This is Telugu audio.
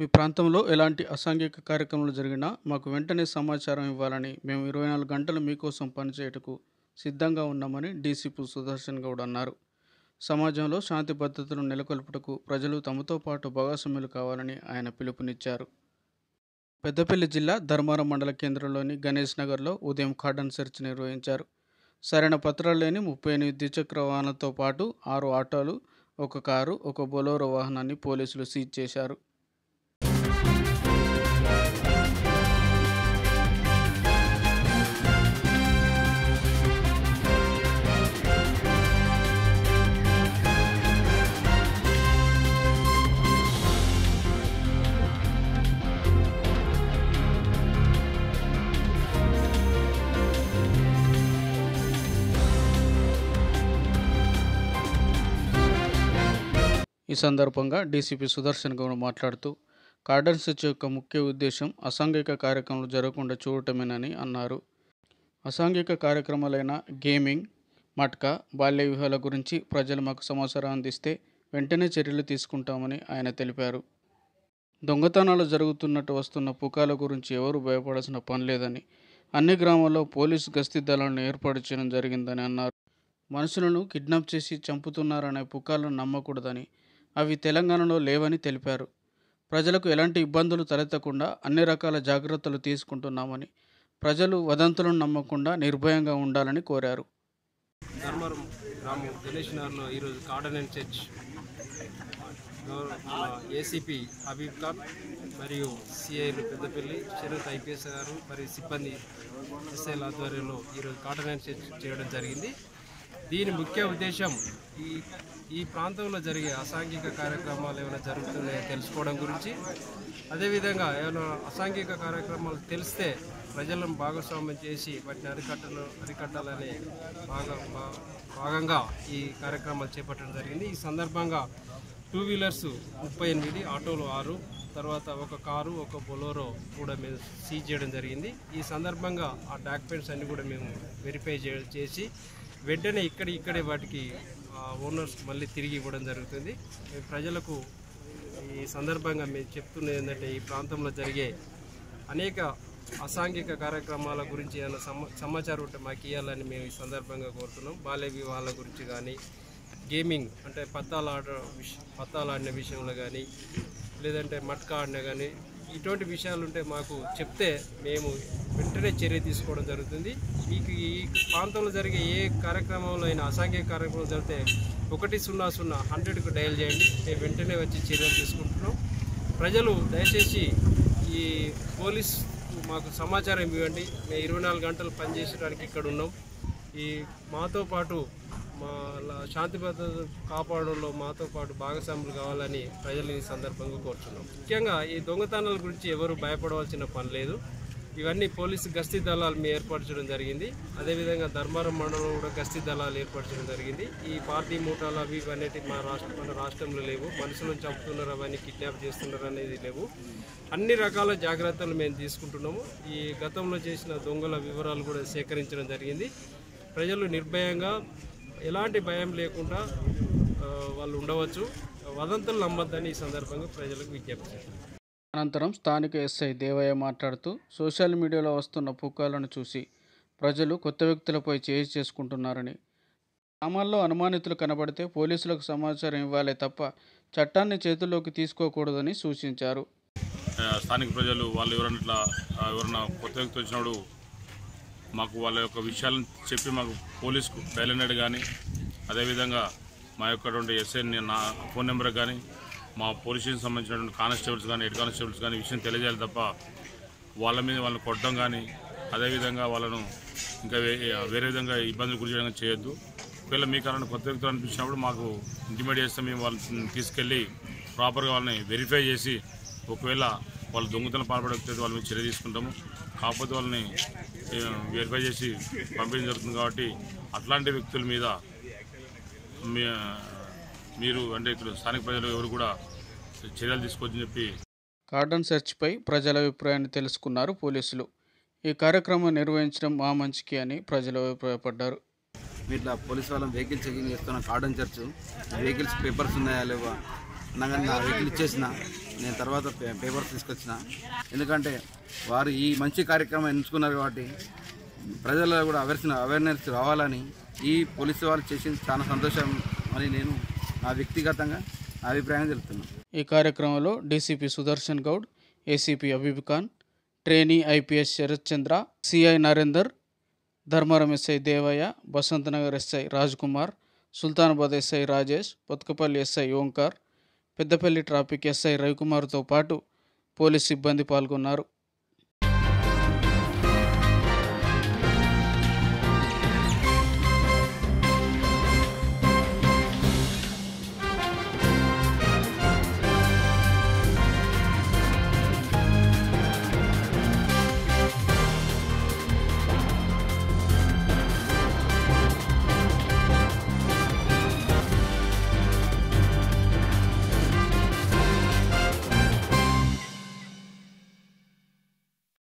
మీ ప్రాంతంలో ఎలాంటి అసాంఘిక కార్యక్రమాలు జరిగినా మాకు వెంటనే సమాచారం ఇవ్వాలని మేము ఇరవై నాలుగు గంటలు మీకోసం పనిచేయటకు సిద్ధంగా ఉన్నామని డీసీపీ సుదర్శన్ గౌడ్ అన్నారు. సమాజంలో శాంతి భద్రతను నెలకొల్పుటకు ప్రజలు తమతో పాటు భాగస్వాములు కావాలని ఆయన పిలుపునిచ్చారు. పెద్దపల్లి జిల్లా ధర్మారం మండల కేంద్రంలోని గణేష్ నగర్లో ఉదయం కార్డన్ సెర్చ్ నిర్వహించారు. సరైన పత్రాలు లేని ముప్పై ఎనిమిది ద్విచక్ర వాహనాలతో పాటు ఆరు ఆటోలు ఒక కారు ఒక బొలోరో వాహనాన్ని పోలీసులు సీజ్ చేశారు. సందర్భంగా డీసీపీ సుదర్శన్ గౌడ్ మాట్లాడుతూ కార్డన్ సెర్చ్ యొక్క ముఖ్య ఉద్దేశం అసాంఘిక కార్యక్రమాలు జరగకుండా చూడటమేనని అన్నారు. అసాంఘిక కార్యక్రమాలైన గేమింగ్ మట్కా బాల్య వ్యూహాల గురించి ప్రజలు మాకు సమాచారం అందిస్తే వెంటనే చర్యలు తీసుకుంటామని ఆయన తెలిపారు. దొంగతనాలు జరుగుతున్నట్టు వస్తున్న పుకాల గురించి ఎవరు భయపడాల్సిన పని లేదని అన్ని గ్రామాల్లో పోలీసు గస్తీ దళాలను ఏర్పాటు చేయడం జరిగిందని అన్నారు. మనుషులను కిడ్నాప్ చేసి చంపుతున్నారనే పుకాలను నమ్మకూడదని అవి తెలంగాణలో లేవని తెలిపారు. ప్రజలకు ఎలాంటి ఇబ్బందులు తలెత్తకుండా అన్ని రకాల జాగ్రత్తలు తీసుకుంటున్నామని ప్రజలు వదంతులను నమ్మకుండా నిర్భయంగా ఉండాలని కోరారు. ధర్మవరం గ్రామం గణేష్ నగర్లో ఈరోజు cordon and search ACP Habib Khan మరియు సిఐలు పెద్దపల్లి శరత్ ఐపీఎస్ గారు మరియు సిబ్బంది ఎస్ఐల ఆధ్వర్యంలో ఈరోజు కార్డన్ అండ్ చర్చ్ చేయడం జరిగింది. దీని ముఖ్య ఉద్దేశం ఈ ఈ ప్రాంతంలో జరిగే అసాంఘిక కార్యక్రమాలు ఏమైనా జరుగుతున్నాయో తెలుసుకోవడం గురించి. అదేవిధంగా ఏమైనా అసాంఘిక కార్యక్రమాలు తెలిస్తే ప్రజలను భాగస్వామ్యం చేసి వాటిని అరికట్టలు అరికట్టాలని భాగ భా- భాగంగా ఈ కార్యక్రమాలు చేపట్టడం జరిగింది. ఈ సందర్భంగా టూ వీలర్స్ ముప్పై ఎనిమిది ఆటోలు ఆరు తర్వాత ఒక కారు ఒక బొలోరో కూడా మేము సీజ్ చేయడం జరిగింది. ఈ సందర్భంగా ఆ డాక్యుమెంట్స్ అన్నీ కూడా మేము వెరిఫై చేసి వెంటనే ఇక్కడ ఇక్కడే వాటికి ఓనర్స్ మళ్ళీ తిరిగి ఇవ్వడం జరుగుతుంది. ప్రజలకు ఈ సందర్భంగా మేము చెప్తున్నది ఏంటంటే ఈ ప్రాంతంలో జరిగే అనేక అసాంఘిక కార్యక్రమాల గురించి ఏమైనా సమాచారం ఉంటే మాకు ఇవ్వాలని మేము ఈ సందర్భంగా కోరుతున్నాం. బాల్య వివాహాల గురించి కానీ గేమింగ్ అంటే పత్తాలు ఆడ విష పత్తాలు ఆడిన విషయంలో కానీ లేదంటే మట్కా ఆడిన కానీ ఇటువంటి విషయాలు ఉంటే మాకు చెప్తే మేము వెంటనే చర్య తీసుకోవడం జరుగుతుంది. మీకు ఈ ప్రాంతంలో జరిగే ఏ కార్యక్రమంలో అయినా అసాంఘిక కార్యక్రమం జరిగితే ఒకటి సున్నా సున్నా హండ్రెడ్కు డయల్ చేయండి. మేము వెంటనే వచ్చి చర్యలు తీసుకుంటున్నాం. ప్రజలు దయచేసి ఈ పోలీస్ మాకు సమాచారం ఇవ్వండి. మేము ఇరవై నాలుగు గంటలు పనిచేసడానికి ఇక్కడ ఉన్నాం. ఈ మాతో పాటు మా లా- శాంతి భద్రత కాపాడంలో మాతో పాటు భాగస్వాములు కావాలని ప్రజలు ఈ సందర్భంగా కోరుతున్నాం ముఖ్యంగా ఈ దొంగతనాల గురించి ఎవరు భయపడవలసిన పని లేదు. ఇవన్నీ పోలీసు గస్తీ దళాలు మేము ఏర్పరచడం జరిగింది. అదేవిధంగా ధర్మారం మండలంలో కూడా గస్తీ దళాలు ఏర్పరచడం జరిగింది. ఈ పార్టీ మూటాలు అవి ఇవన్నీ మా రాష్ట్ర మన రాష్ట్రంలో లేవు. మనుషులను చంపుతున్నారు అవన్నీ కిడ్నాప్ చేస్తున్నారు అనేది లేవు. అన్ని రకాల జాగ్రత్తలు మేము తీసుకుంటున్నాము. ఈ గతంలో చేసిన దొంగల వివరాలు కూడా సేకరించడం జరిగింది. ప్రజలు నిర్భయంగా ఎలాంటి భయం లేకుండా వాళ్ళు ఉండవచ్చు. వదంతులు నమ్మొద్దని ఈ సందర్భంగా ప్రజలకు విజ్ఞప్తి చేస్తున్నాను అనంతరం స్థానిక ఎస్ఐ దేవయ్య మాట్లాడుతూ సోషల్ మీడియాలో వస్తున్న పుకాలను చూసి ప్రజలు కొత్త వ్యక్తులపై చేయి చేసుకుంటున్నారని. గ్రామాల్లో అనుమానితులు కనబడితే పోలీసులకు సమాచారం ఇవ్వాలే తప్ప చట్టాన్ని చేతుల్లోకి తీసుకోకూడదని సూచించారు. స్థానిక ప్రజలు వాళ్ళు ఎవరైనా ఇట్లా ఆ, ఎవరైనా కొత్త వ్యక్తి వచ్చినప్పుడు మాకు వాళ్ళ యొక్క విషయాలను చెప్పి మాకు పోలీస్కు డైలెనెడ్ కానీ అదేవిధంగా మా యొక్క ఎస్ఐ నా ఫోన్ నెంబర్ కానీ మా పోలీసుకి సంబంధించినటువంటి కానిస్టేబుల్స్ కానీ హెడ్ కానిస్టేబుల్స్ కానీ విషయం తెలియజేయాలి తప్ప వాళ్ళ మీద వాళ్ళని కొట్టడం కానీ అదేవిధంగా వాళ్ళను ఇంకా వే- వేరే విధంగా ఇబ్బందులు గురి చేయడం చేయొద్దు. ఒకవేళ మీకు అలాంటి కొత్త వ్యక్తులు అనిపించినప్పుడు మాకు ఇంటిమేట్ చేస్తే మేము వాళ్ళని తీసుకెళ్ళి ప్రాపర్గా వాళ్ళని వెరిఫై చేసి ఒకవేళ వాళ్ళు దొంగతనం పాల్పడకపోతే వాళ్ళ మీద చర్య తీసుకుంటాము. కాకపోతే వాళ్ళని వెరిఫై చేసి పంపించడం జరుగుతుంది కాబట్టి అట్లాంటి వ్యక్తుల మీద మీ- మీరు అంటే ఇక్కడ స్థానిక ప్రజలు ఎవరు కూడా చర్యలు తీసుకోవచ్చని చెప్పి కార్డన్ సెర్చ్పై ప్రజల అభిప్రాయాన్ని తెలుసుకున్నారు పోలీసులు. ఈ కార్యక్రమం నిర్వహించడం మా మంచికి అని ప్రజలు అభిప్రాయపడ్డారు. ఇట్లా పోలీస్ వాళ్ళని వెహికల్ చెకింగ్ చేస్తున్న కార్డన్ చర్చ్ వెహికల్స్ పేపర్స్ ఉన్నాయా లేవా? అనగా నా వెహికల్ ఇచ్చేసిన. నేను తర్వాత పేపర్ పేపర్స్ తీసుకొచ్చిన. ఎందుకంటే వారు ఈ మంచి కార్యక్రమం ఎంచుకున్నారు కాబట్టి ప్రజల్లో కూడా అవేర్స్ అవేర్నెస్ రావాలని ఈ పోలీసు వాళ్ళు చేసింది చాలా సంతోషం అని నేను నా వ్యక్తిగతంగా అభిప్రాయం తెలుపుతున్నాను. ఈ కార్యక్రమంలో DCP Sudarshan Goud ACP Abib Khan trainee IPS Sharath Chandra CI Narender Dharmaram SI Devaiah Basanthnagar SI Raj Kumar Sultanabad SI Rajesh Bathukapalli SI Omkar Peddapalli traffic SI రవికుమార్తో పాటు పోలీస్ సిబ్బంది పాల్గొన్నారు.